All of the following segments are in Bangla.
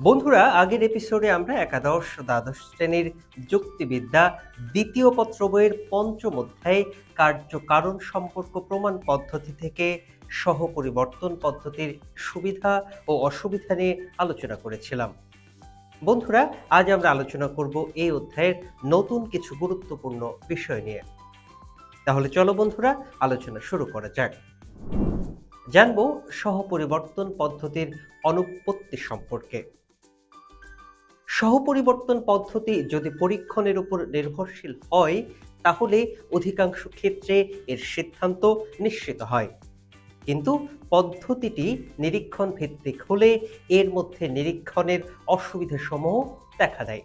বন্ধুরা, আগের এপিসোডে আমরা একাদশ, দ্বাদশ শ্রেণির যুক্তিবিদ্যা দ্বিতীয় পত্র বইয়ের পঞ্চম অধ্যায়ে কার্যকারণ সম্পর্ক প্রমাণ পদ্ধতি থেকে সহপরিবর্তন পদ্ধতির সুবিধা ও অসুবিধা নিয়ে আলোচনা করেছিলাম। বন্ধুরা, আজ আমরা আলোচনা করব এই অধ্যায়ের নতুন কিছু গুরুত্বপূর্ণ বিষয় নিয়ে। তাহলে চলো বন্ধুরা, আলোচনা শুরু করা যাক। জানব সহপরিবর্তন পদ্ধতির অনুপত্তি সম্পর্কে। সহপরিবর্তন পদ্ধতি যদি পরীক্ষণের উপর নির্ভরশীল হয়, তাহলে অধিকাংশ ক্ষেত্রে এর সিদ্ধান্ত নিশ্চিত হয়। কিন্তু পদ্ধতিটি নিরীক্ষণ ভিত্তিক হলে এর মধ্যে নিরীক্ষণের অসুবিধাসমূহ দেখা দেয়।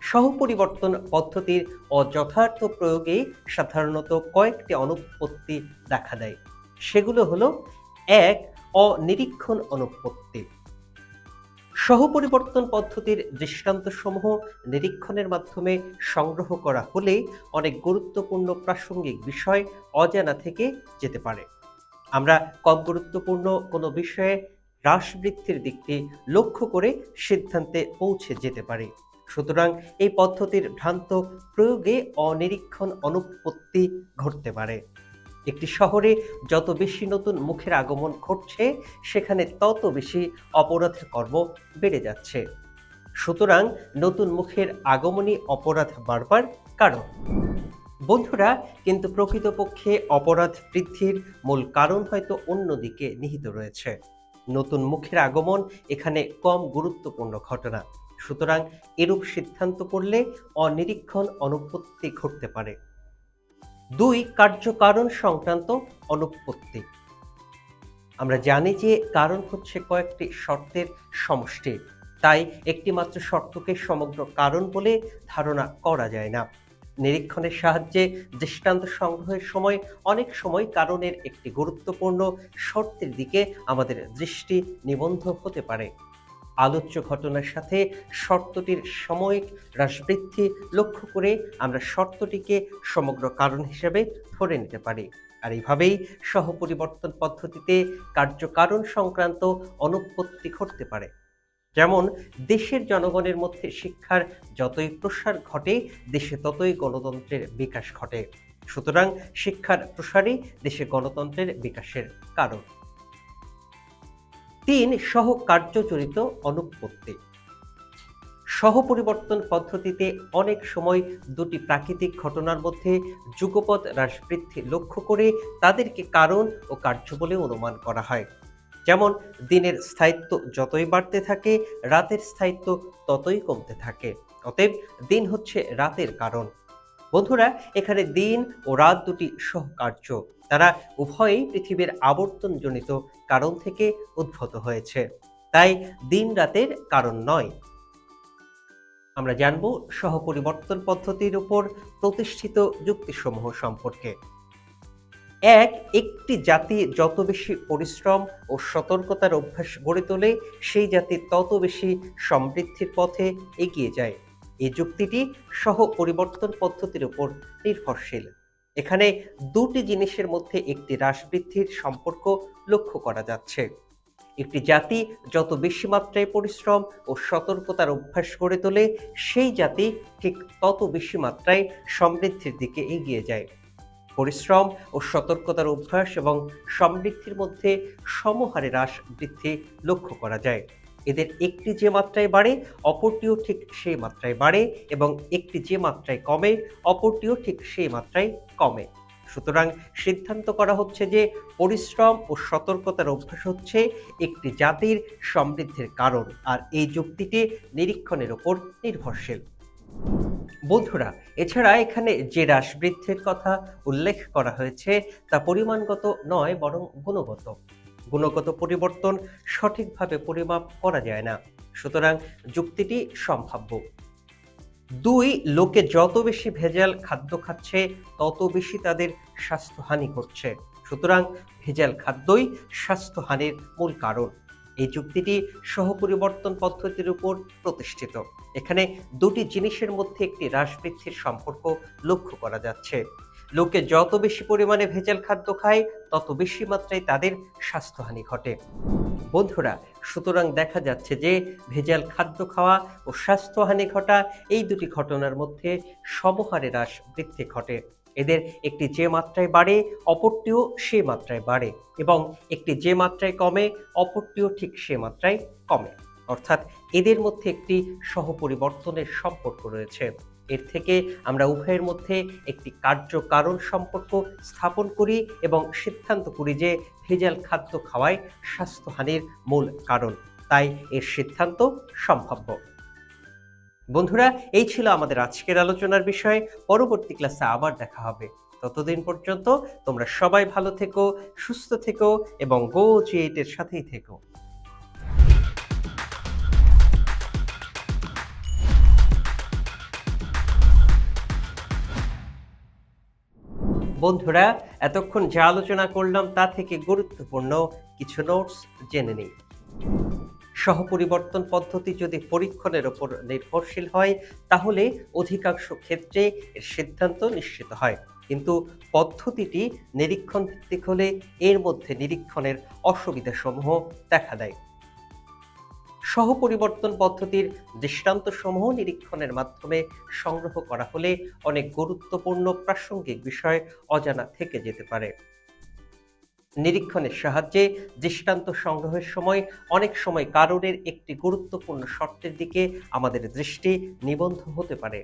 সহপরিবর্তন পদ্ধতির অযথার্থ প্রয়োগে সাধারণত কয়েকটি অনুপত্তি দেখা দেয়। সেগুলো হলো, এক, অনিরীক্ষণ অনুপত্তি সহপরিবর্তন পদ্ধতির দৃষ্টান্তসমূহ নিরীক্ষণের মাধ্যমে সংগ্রহ করা হলে অনেক গুরুত্বপূর্ণ প্রাসঙ্গিক বিষয় অজানা থেকে যেতে পারে। আমরা কম গুরুত্বপূর্ণ কোনো বিষয়ে হ্রাস বৃদ্ধির দিকটি লক্ষ্য করে সিদ্ধান্তে পৌঁছে যেতে পারি। সুতরাং এই পদ্ধতির ভ্রান্ত প্রয়োগে অনিরীক্ষণ অনুপত্তি ঘটতে পারে। একটি শহরে যত বেশি নতুন মুখের আগমন ঘটছে, সেখানে তত বেশি অপরাধের কর্ম বেড়ে যাচ্ছে। সুতরাং নতুন মুখের আগমনই অপরাধ বাড়বার কারণ। বন্ধুরা, কিন্তু প্রকৃতপক্ষে অপরাধ বৃদ্ধির মূল কারণ হয়তো অন্যদিকে নিহিত রয়েছে। নতুন মুখের আগমন এখানে কম গুরুত্বপূর্ণ ঘটনা। সুতরাং এরূপ সিদ্ধান্ত করলে অনিরীক্ষণ অনুপত্তি ঘটতে পারে। দুই কার্যকারণ সংক্রান্ত অনুপত্তি আমরা জানি যে কারণ হচ্ছে কয়েকটি শর্তের সমষ্টি, তাই একটি মাত্র শর্তকে সমগ্র কারণ বলে ধারণা করা যায় না। নিরীক্ষণের সাহায্যে দৃষ্টান্ত সংগ্রহের সময় অনেক সময় কারণের একটি গুরুত্বপূর্ণ শর্তের দিকে আমাদের দৃষ্টি নিবন্ধ হতে পারে। আলোচ্য ঘটনার সাথে শর্তটির সাময়িক হ্রাসবৃদ্ধি লক্ষ্য করে আমরা শর্তটিকে সমগ্র কারণ হিসেবে ধরে নিতে পারি। আর এইভাবেই সহপরিবর্তন পদ্ধতিতে কার্যকারণ সংক্রান্ত অনুপত্তি ঘটতে পারে। যেমন, দেশের জনগণের মধ্যে শিক্ষার যতই প্রসার ঘটে, দেশে ততই গণতন্ত্রের বিকাশ ঘটে। সুতরাং শিক্ষার প্রসারই দেশে গণতন্ত্রের বিকাশের কারণ। তিন সহ কার্যজড়িত অনুপত্তি সহপরিবর্তন পদ্ধতিতে অনেক সময় দুটি প্রাকৃতিক ঘটনার মধ্যে যুগপৎ হ্রাস বৃদ্ধি লক্ষ্য করে তাদেরকে কারণ ও কার্য বলে অনুমান করা হয়। যেমন, দিনের স্থায়িত্ব যতই বাড়তে থাকে, রাতের স্থায়িত্ব ততই কমতে থাকে। অতএব দিন হচ্ছে রাতের কারণ। বন্ধুরা, এখানে দিন ও রাত দুটি সহকার্য। তারা উভয়ই পৃথিবীর আবর্তনজনিত কারণ থেকে উদ্ভূত হয়েছে। তাই দিন রাতের কারণ নয়। আমরা জানব সহপরিবর্তন পদ্ধতির উপর প্রতিষ্ঠিত যুক্তিসমূহ সম্পর্কে। এক, একটি জাতি যত বেশি পরিশ্রম ও সতর্কতার অভ্যাস গড়ে তোলে, সেই জাতি তত বেশি সমৃদ্ধির পথে এগিয়ে যায়। এই যুক্তিটি সহ পরিবর্তন পদ্ধতির উপর নির্ভরশীল। এখানে দুটি জিনিসের মধ্যে একটি হ্রাস বৃদ্ধির সম্পর্ক লক্ষ্য করা যাচ্ছে। একটি জাতি যত বেশি মাত্রায় পরিশ্রম ও সতর্কতার অভ্যাস গড়ে তোলে, সেই জাতি ঠিক তত বেশি মাত্রায় সমৃদ্ধির দিকে এগিয়ে যায়। পরিশ্রম ও সতর্কতার অভ্যাস এবং সমৃদ্ধির মধ্যে সমহারে হ্রাস বৃদ্ধি লক্ষ্য করা যায়। এদের একটি যে মাত্রায় বাড়ে, অপরটিও ঠিক সেই মাত্রায় বাড়ে এবং একটি যে মাত্রায় কমে, অপরটিও ঠিক সেই মাত্রায় কমে। সুতরাং সিদ্ধান্ত করা হচ্ছে যে পরিশ্রম ও সতর্কতার অভ্যাস হচ্ছে একটি জাতির সমৃদ্ধির কারণ আর এই যুক্তিটি নিরীক্ষণের ওপর নির্ভরশীল। বন্ধুরা, এছাড়া এখানে যে হ্রাস বৃদ্ধির কথা উল্লেখ করা হয়েছে তা পরিমাণগত নয়, বরং গুণগত। গুণগত পরিবর্তন সঠিকভাবে পরিমাপ করা যায় না। সুতরাং যুক্তিটি সম্ভাব্য। দুই, লোকে যত বেশি ভেজাল খাদ্য খাচ্ছে, তত বেশি তাদের স্বাস্থ্যহানি ঘটছে। সুতরাং ভেজাল খাদ্যই স্বাস্থ্যহানির মূল কারণ। এই যুক্তিটি সহপরিবর্তন পদ্ধতির উপর প্রতিষ্ঠিত। এখানে দুটি জিনিসের মধ্যে একটি হ্রাস সম্পর্ক লক্ষ্য করা যাচ্ছে। লোকে যত বেশি পরিমাণে ভেজাল খাদ্য খায়, তত বেশি মাত্রায় তাদের স্বাস্থ্যহানি ঘটে। বন্ধুরা, সুতরাং দেখা যাচ্ছে যে ভেজাল খাদ্য খাওয়া ও স্বাস্থ্যহানি ঘটা এই দুটি ঘটনার মধ্যে সমহারে হ্রাস বৃদ্ধি ঘটে। এদের একটি যে মাত্রায় বাড়ে, অপরটিও সে মাত্রায় বাড়ে এবং একটি যে মাত্রায় কমে, অপরটিও ঠিক সে মাত্রায় কমে। অর্থাৎ এদের মধ্যে একটি সহপরিবর্তনের সম্পর্ক রয়েছে। এর থেকে আমরা উভয়ের মধ্যে একটি কার্য কারণ সম্পর্ক স্থাপন করি এবং সিদ্ধান্ত করি যে ভেজাল খাদ্য খাওয়াই স্বাস্থ্যহানির মূল কারণ। তাই এর সিদ্ধান্ত সম্ভাব্য বন্ধুরা, এই ছিল আমাদের আজকের আলোচনার বিষয়। পরবর্তী ক্লাসে আবার দেখা হবে। ততদিন পর্যন্ত তোমরা সবাই ভালো থেকো, সুস্থ থেকো এবং গো এর সাথেই থেকো। বন্ধুরা, এতক্ষণ যা আলোচনা করলাম তা থেকে গুরুত্বপূর্ণ কিছু নোটস জেনে নিই। সহপরিবর্তন পদ্ধতি যদি পরীক্ষণের ওপর নির্ভরশীল হয়, তাহলে অধিকাংশ ক্ষেত্রে এর সিদ্ধান্ত নিশ্চিত হয়। কিন্তু পদ্ধতিটি নিরীক্ষণ ভিত্তিক হলে এর মধ্যে নিরীক্ষণের অসুবিধাসমূহ দেখা দেয়। সহপরিবর্তন পদ্ধতির দৃষ্টান্তসমূহ নিরীক্ষণের মাধ্যমে সংগ্রহ করা হলে অনেক গুরুত্বপূর্ণ প্রাসঙ্গিক বিষয় অজানা থেকে যেতে পারে। নিরীক্ষণের সাহায্যে দৃষ্টান্ত সংগ্রহের সময় অনেক সময় কারণের একটি গুরুত্বপূর্ণ শর্তের দিকে আমাদের দৃষ্টি নিবন্ধ হতে পারে।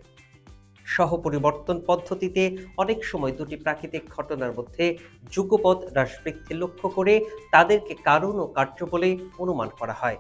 সহপরিবর্তন পদ্ধতিতে অনেক সময় দুটি প্রাকৃতিক ঘটনার মধ্যে যুগপৎ হ্রাস বৃদ্ধি লক্ষ্য করে তাদেরকে কারণ ও কার্য বলে অনুমান করা হয়।